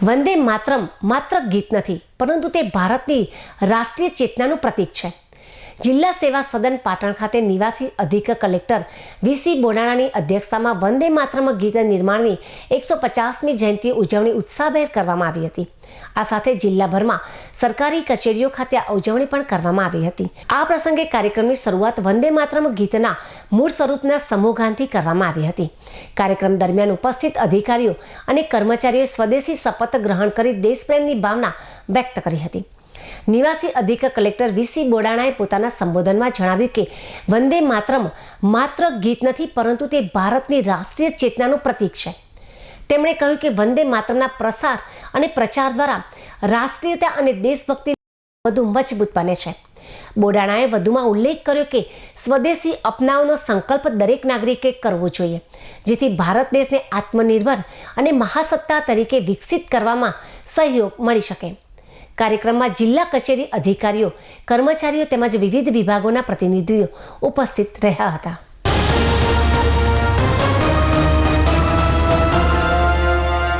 વંદે માતરમ માત્ર ગીત નથી પરંતુ તે ભારતની રાષ્ટ્રીય ચેતનાનું પ્રતીક છે. જિલ્લા સેવા સદન પાટણ ખાતે નિવાસી અધિક કલેક્ટર વીસી બોનાણાની અધ્યક્ષતામાં વંદે માત્રમ ગીત નિર્માણની એકસો પચાસમી જયંતિ ઉજવણી ઉત્સાહભેર કરવામાં આવી હતી. આ સાથે જિલ્લાભરમાં સરકારી કચેરીઓ ખાતે આ ઉજવણી પણ કરવામાં આવી હતી. આ પ્રસંગે કાર્યક્રમની શરૂઆત વંદે માત્રમ ગીતના મૂળ સ્વરૂપના સમૂહગાનથી કરવામાં આવી હતી. કાર્યક્રમ દરમિયાન ઉપસ્થિત અધિકારીઓ અને કર્મચારીઓએ સ્વદેશી શપથ ગ્રહણ કરી દેશપ્રેમની ભાવના વ્યક્ત કરી હતી. નિવાસી અધિક કલેક્ટર વીસી બોડાણાએ પોતાના સંબોધનમાં જણાવ્યું કે, વંદે માતરમ માત્ર ગીત નથી, પરંતુ તે ભારતની રાષ્ટ્રીય ચેતનાનું પ્રતીક છે. તેમણે કહ્યું કે, વંદે માત્રમના પ્રસાર અને પ્રચાર દ્વારા રાષ્ટ્રીયતા અને દેશભક્તિ વધુ મજબૂત બને છે. બોડાણાએ વધુમાં ઉલ્લેખ કર્યો કે, સ્વદેશી અપનાવનો સંકલ્પ દરેક નાગરિકે કરવો જોઈએ, જેથી ભારત દેશને આત્મનિર્ભર અને મહાસત્તા તરીકે વિકસિત કરવામાં સહયોગ મળી શકે. કાર્યક્રમમાં જિલ્લા કચેરી અધિકારીઓ કર્મચારીઓ તેમજ વિવિધ વિભાગોના પ્રતિનિધિઓ ઉપસ્થિત રહ્યા હતા.